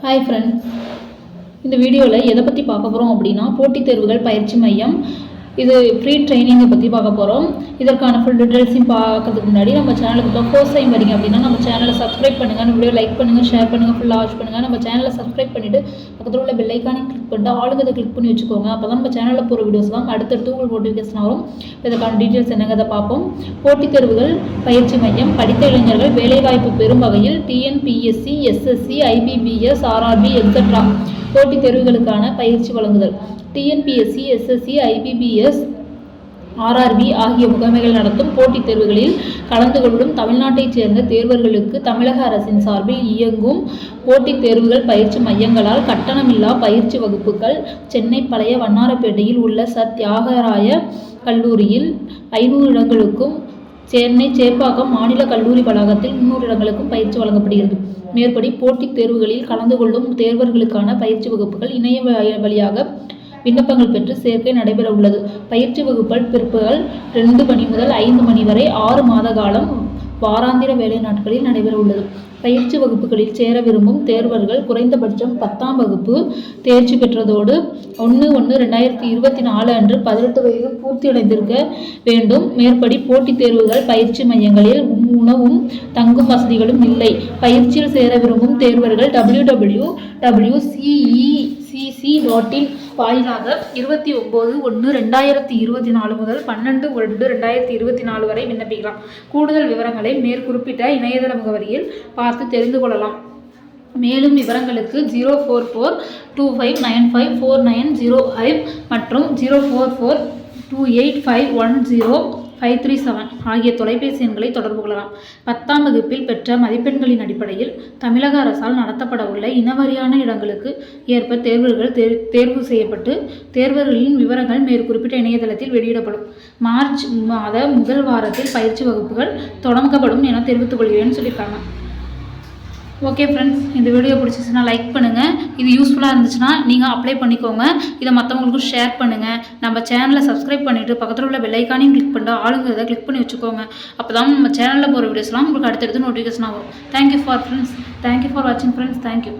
Hi friends இந்த வீடியோவில் எதை பற்றி பார்க்க போகிறோம் அப்படின்னா போட்டித் தேர்வுகள் பயிற்சி மையம் இது ஃப்ரீ ட்ரைனிங்கை பற்றி பார்க்க போகிறோம் இதற்கான ஃபுல் டீட்டெயில்ஸையும் பார்க்கறதுக்கு முன்னாடி நம்ம சேனலுக்கு இப்போ ஃபோர்ஸ் டைம் வரீங்க அப்படின்னா நம்ம சேனலை சப்ஸ்கிரைப் பண்ணுங்கள் இந்த வீடியோ லைக் பண்ணுங்கள் ஷேர் பண்ணுங்கள் ஃபுல்லாக வாட்ச் பண்ணுங்கள் நம்ம சேனலை சப்ஸ்கிரைப் பண்ணிவிட்டு பக்கத்தில் உள்ள பெல் ஐக்கானையும் கிளிக் பண்ணிட்டு ஆளுங்கதை கிளிக் பண்ணி வச்சுக்கோங்க. அப்போ தான் நம்ம சேனலில் போகிற வீடியோஸ் தான் அடுத்தடுத்து உங்களுக்கு நோட்டிஃபிகேஷன் வரும். இதற்கான டீட்டெயில்ஸ் என்னங்கிறத பார்ப்போம். போட்டித் தேர்வுகள் பயிற்சி மையம் படித்த இளைஞர்கள் வேலைவாய்ப்பு பெறும் வகையில் TNPSC SSC IBPS RRB extra போட்டித் தேர்வுகளுக்கான பயிற்சி வழங்குதல். டிஎன்பிஎஸ்சி எஸ்எஸ்சி ஐபிபிஎஸ் ஆர்ஆர்பி ஆகிய முகமைகள் நடத்தும் போட்டித் தேர்வுகளில் கலந்து கொள்ளும் தமிழ்நாட்டைச் சேர்ந்த தேர்வர்களுக்கு தமிழக அரசின் சார்பில் இயங்கும் போட்டித் தேர்வுகள் பயிற்சி மையங்களால் கட்டணமில்லா பயிற்சி வகுப்புகள் சென்னை பழைய வண்ணாரப்பேட்டையில் உள்ள சர் தியாகராய கல்லூரியில் ஐநூறு இடங்களுக்கும் சென்னை சேப்பாக்கம் மாநில கல்லூரி வளாகத்தில் முன்னூறு இடங்களுக்கும் பயிற்சி வழங்கப்படுகிறது. மேற்படி போட்டித் தேர்வுகளில் கலந்து கொள்ளும் தேர்வர்களுக்கான பயிற்சி வகுப்புகள் இணைய வழியாக விண்ணப்பங்கள் பெற்று சேர்க்கை நடைபெற உள்ளது. பயிற்சி வகுப்புகள் பிற்பகல் ரெண்டு மணி முதல் ஐந்து மணி வரை ஆறு மாத காலம் வாராந்திர வேலை நாட்களில் நடைபெற உள்ளது. பயிற்சி வகுப்புகளில் சேர விரும்பும் தேர்வர்கள் குறைந்தபட்சம் பத்தாம் வகுப்பு தேர்ச்சி பெற்றதோடு ஒன்று ஒன்று ரெண்டாயிரத்தி இருபத்தி நாலு அன்று பதினெட்டு வயது பூர்த்தியடைந்திருக்க வேண்டும். மேற்படி போட்டித் தேர்வுகள் பயிற்சி மையங்களில் உணவும் தங்கும் வசதிகளும் இல்லை. பயிற்சியில் சேர விரும்பும் தேர்வர்கள் W W W CE dot in வாயிலாக இருபத்தி ஒம்பது ஒன்று ரெண்டாயிரத்தி இருபத்தி நாலு முதல் பன்னெண்டு ஒன்று ரெண்டாயிரத்தி இருபத்தி நாலு வரை விண்ணப்பிக்கலாம். கூடுதல் விவரங்களை மேற்குறிப்பிட்ட இணையதள முகவரியில் பார்த்து தெரிந்து கொள்ளலாம். மேலும் விவரங்களுக்கு zero four four two five nine five four nine zero five மற்றும் zero four four two eight five one zero five three seven ஆகிய தொலைபேசி எண்களை தொடர்பு கொள்ளலாம். பத்தாம் வகுப்பில் பெற்ற மதிப்பெண்களின் அடிப்படையில் தமிழக அரசால் நடத்தப்பட உள்ள இனவரியான இடங்களுக்கு ஏற்ப தேர்வுகள் தேர் தேர்வு செய்யப்பட்டு தேர்வர்களின் விவரங்கள் மேற்குறிப்பிட்ட இணையதளத்தில் வெளியிடப்படும். மார்ச் மாத முதல் வாரத்தில் பயிற்சி வகுப்புகள் தொடங்கப்படும் என தெரிவித்துக் கொள்கிறேன்னு சொல்லியிருக்காங்க. ஓகே ஃப்ரெண்ட்ஸ் இந்த வீடியோ பிடிச்சிச்சுன்னா லைக் பண்ணுங்கள் இது யூஸ்ஃபுல்லாக இருந்துச்சுன்னா நீங்கள் அப்ளை பண்ணிக்கோங்க. இதை மற்றவங்களுக்கும் ஷேர் பண்ணுங்கள் நம்ம சேனலை சப்ஸ்கிரைப் பண்ணிவிட்டு பக்கத்தில் உள்ள பெல்லைக்கானையும் கிளிக் பண்ணிட்டு ஆளுங்கிறத கிளிக் பண்ணி வச்சுக்கோங்க. அப்போ தான் நம்ம சேனலில் போகிற வீடியோஸ்லாம் உங்களுக்கு அடுத்தடுத்து நோட்டிஃபிகேஷன் ஆகும் thank you for friends thank you for வாட்சிங் ஃப்ரெண்ட்ஸ் தேங்க்யூ